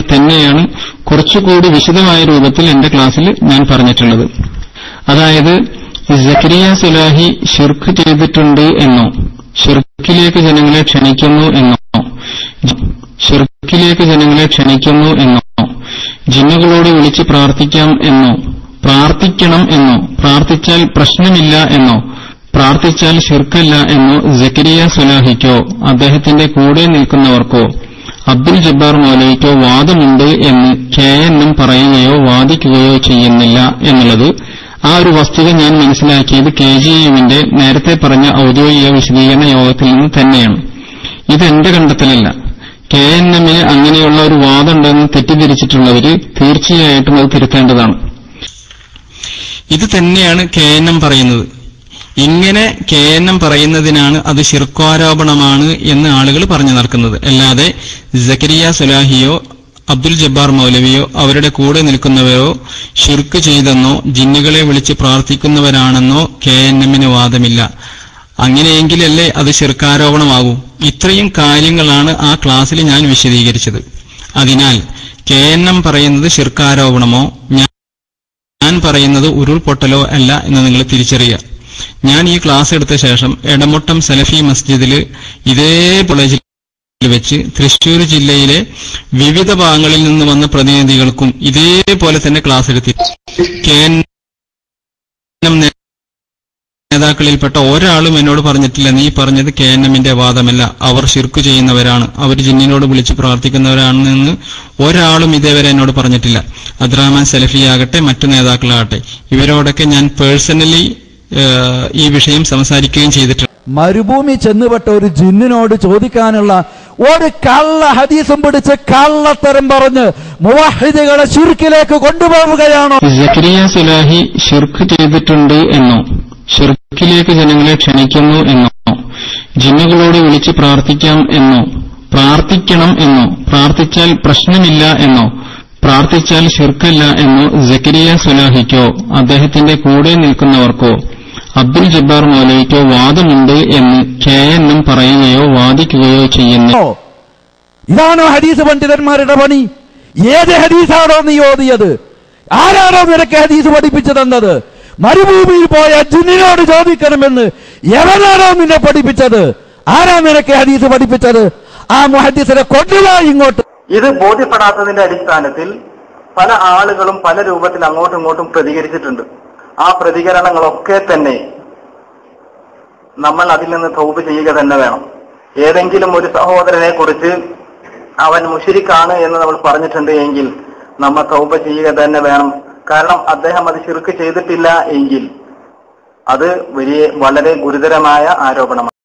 തന്നെയാണ് കുറച്ചുകൂടി വിശദമായ രൂപത്തിൽ എന്റെ ക്ലാസ്സിൽ ഞാൻ പറഞ്ഞിട്ടുള്ളത്. അതായത് സക്കരിയ സുലാഹി ഷിർക്ക് ചെയ്തിട്ടുണ്ട് എന്നോ ഷിർക്കിലേക്ക് ജനങ്ങളെ ക്ഷണിക്കുന്നു എന്നോ ഷിർക്കിലേക്ക് ജനങ്ങളെ ക്ഷണിക്കുന്നു എന്നോ ജിന്നുകളോട് വിളിച്ച് പ്രാർത്ഥിക്കാം എന്നോ പ്രാർത്ഥിക്കണം എന്നോ പ്രാർത്ഥിച്ചാൽ പ്രശ്നമില്ല എന്നോ പ്രാർത്ഥിച്ചാൽ ഷിർക്കല്ല എന്നോ ജക്കരിയ സുലാഹിക്കോ അദ്ദേഹത്തിന്റെ കൂടെ നിൽക്കുന്നവർക്കോ അബ്ദുൽ ജബ്ബാർ മൗലവിക്കോ വാദമുണ്ട് എന്ന് കെ എൻ എം പറയുകയോ വാദിക്കുകയോ ചെയ്യുന്നില്ല എന്നുള്ളത് ആ ഒരു വസ്തുത ഞാൻ മനസ്സിലാക്കിയത് കെ ജി എമ്മിന്റെ നേരത്തെ പറഞ്ഞ ഔദ്യോഗിക വിശദീകരണ യോഗത്തിൽ നിന്ന് തന്നെയാണ്. ഇത് എന്റെ കണ്ടെത്തലല്ല. കെ എൻ എമ്മിന് അങ്ങനെയുള്ള ഒരു വാദമുണ്ടെന്ന് തെറ്റിദ്ധരിച്ചിട്ടുള്ളവര് തീർച്ചയായിട്ടും അത് തിരുത്തേണ്ടതാണ്. ഇത് തന്നെയാണ് കെ എൻ എം പറയുന്നത്. ഇങ്ങനെ കെ എൻ എം പറയുന്നതിനാണ് അത് ശിർക്കാരോപണമാണ് എന്ന് ആളുകൾ പറഞ്ഞു നടക്കുന്നത്. അല്ലാതെ ജക്കരിയ സുലാഹിയോ അബ്ദുൽ ജബ്ബാർ മൗലവിയോ അവരുടെ കൂടെ നിൽക്കുന്നവരോ ഷിർക്ക് ചെയ്തെന്നോ ജിന്നുകളെ വിളിച്ച് പ്രാർത്ഥിക്കുന്നവരാണെന്നോ കെ എൻ എമ്മിന് വാദമില്ല. അങ്ങനെയെങ്കിലല്ലേ അത് ശിർക്കാരോപണമാകൂ? ഇത്രയും കാര്യങ്ങളാണ് ആ ക്ലാസ്സിൽ ഞാൻ വിശദീകരിച്ചത്. അതിനാൽ കെ എൻ എം പറയുന്നത് ശിർക്കാരോപണമോ ഞാൻ പറയുന്നത് ഉരുൾപൊട്ടലോ അല്ല എന്ന് നിങ്ങൾ തിരിച്ചറിയുക. ഞാൻ ഈ ക്ലാസ് എടുത്ത ശേഷം എടമുട്ടം സലഫി മസ്ജിദിൽ ഇതേ കോളേജിൽ വെച്ച് തൃശൂർ ജില്ലയിലെ വിവിധ ഭാഗങ്ങളിൽ നിന്ന് വന്ന പ്രതിനിധികൾക്കും ഇതേപോലെ തന്നെ ക്ലാസ് എടുത്തി. നേതാക്കളിൽപ്പെട്ട ഒരാളും എന്നോട് പറഞ്ഞിട്ടില്ല. നീ പറഞ്ഞത് കെ എൻ എമ്മിന്റെ വാദമല്ല. അവർ ശിർക്കു ചെയ്യുന്നവരാണ്. അവർ ജിന്നിനോട് വിളിച്ച് പ്രാർത്ഥിക്കുന്നവരാണെന്ന് ഒരാളും ഇതേവരെ എന്നോട് പറഞ്ഞിട്ടില്ല. അബ്ദുറഹ്മാൻ സലഫിയാകട്ടെ മറ്റു നേതാക്കളാകട്ടെ. ഇവരോടൊക്കെ ഞാൻ പേഴ്സണലി ഈ വിഷയം സംസാരിക്കുകയും ചെയ്തിട്ടുണ്ട്. മരുഭൂമി ചെന്നുപെട്ട ഒരു ജിന്നിനോട് ചോദിക്കാനുള്ള ഒരു കള്ള ഹദീസും പിടിച്ച് കള്ളത്തരം പറഞ്ഞ് മുവാഹിദുകളെ ശുർക്കിലേക്ക് കൊണ്ടുപോവുകയാണോ? സുലാഹി ഷിർക്ക് ചെയ്തിട്ടുണ്ട് എന്നോ ഷിർക്കിലേക്ക് ജനങ്ങളെ ക്ഷണിക്കുന്നു എന്നോ ജിന്നുകളോട് വിളിച്ച് പ്രാർത്ഥിക്കാം എന്നോ പ്രാർത്ഥിക്കണം എന്നോ പ്രാർത്ഥിച്ചാൽ പ്രശ്നമില്ല എന്നോ പ്രാർത്ഥിച്ചാൽ ഷിർക്കല്ല എന്നോ ജക്കരിയ സുലാഹിക്കോ അദ്ദേഹത്തിന്റെ കൂടെ നിൽക്കുന്നവർക്കോ അബ്ദുൽ ജബ്ബാർ മോലയ്ക്കോ വാദമുണ്ട് എന്ന് കെ എൻ എം പറയുകയോ വാദിക്കുകയോ ചെയ്യുന്നു ഇതാണോ ഹദീസ് പണ്ഡിതന്മാരുടെ പണി? ഏത് ഹദീസാണോ നീ ഓതിയത്? ആരാണോ നിനക്ക് ഹദീസ് പഠിപ്പിച്ചു തന്നത് മരുഭൂമിയിൽ പോയ ജിന്നിനോട് ചോദിക്കണമെന്ന് എവനാണോ നിന്നെ പഠിപ്പിച്ചത്? ആരാ നിനക്ക് ഹദീസ് പഠിപ്പിച്ചത്? ആ മുഹദീസിനെ കൊണ്ടുവാ ഇങ്ങോട്ട്. ഇത് ബോധ്യപ്പെടാത്തതിന്റെ അടിസ്ഥാനത്തിൽ പല ആളുകളും പല രൂപത്തിൽ അങ്ങോട്ടും ഇങ്ങോട്ടും പ്രതികരിച്ചിട്ടുണ്ട്. ആ പ്രതികരണങ്ങളൊക്കെ തന്നെ നമ്മൾ അതിൽ നിന്ന് തൗബ് ചെയ്യുക തന്നെ വേണം. ഏതെങ്കിലും ഒരു സഹോദരനെ കുറിച്ച് അവൻ മുഷിരിക്കാണ് എന്ന് നമ്മൾ പറഞ്ഞിട്ടുണ്ട് എങ്കിൽ നമ്മൾ തൗബ ചെയ്യുക തന്നെ വേണം. കാരണം അദ്ദേഹം അത് ശിർക്ക് ചെയ്തിട്ടില്ല എങ്കിൽ അത് വലിയ വളരെ ഗുരുതരമായ ആരോപണമാണ്.